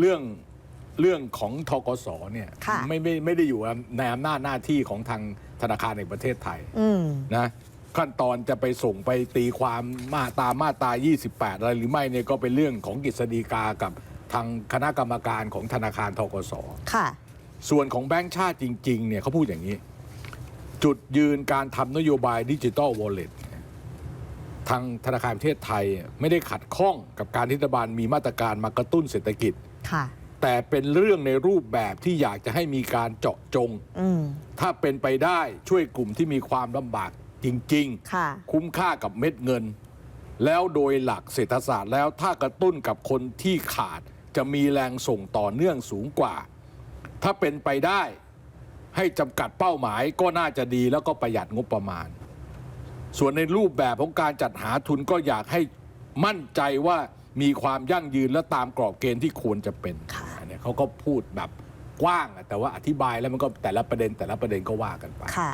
เรื่องเรื่องของทกสเนี่ยค่ะไม่ไม่ไม่ได้อยู่ในอำนาจหน้าที่ของทางธนาคารแห่งประเทศไทยอืมนะขั้นตอนจะไปส่งไปตีความมาตรามาตรา28 อะไรหรือไม่เนี่ยก็เป็นเรื่องของกฤษฎีกากับทางคณะกรรมการของธนาคารทกสค่ะ ส่วนของแบงก์ชาติจริง ๆ เนี่ยเขาพูดอย่างนี้ จุดยืนการทำนโยบายดิจิ t a ลวอลเล็ต ทางธนาคารประเทศไทยไม่ได้ขัดข้องกับการที่รัฐบาลมีมาตรการมากระตุ้นเศรษฐกิจ ค่ะ แต่เป็นเรื่องในรูปแบบที่อยากจะให้มีการเจาะจง อืม ถ้าเป็นไปได้ช่วยกลุ่มที่มีความลำบากจริง ค่ะ ๆ คุ้มค่ากับเม็ดเงิน แล้วโดยหลักเศรษฐศาสตร์แล้วถ้ากระตุ้นกับคนที่ขาดจะมีแรงส่งต่อเนื่องสูงกว่า ถ้าเป็นไปได้ให้จำกัดเป้าหมายก็น่าจะดีแล้วก็ประหยัดงบประมาณ ส่วนในรูปแบบของการจัดหาทุนก็อยากให้มั่นใจว่ามีความยั่งยืนและตามกรอบเกณฑ์ที่ควรจะเป็นค่ะอันเนี้ยเขาก็พูดแบบกว้างอะแต่ว่าอธิบายแล้วมันก็แต่ละประเด็นแต่ละประเด็นก็ว่ากันไปค่ะ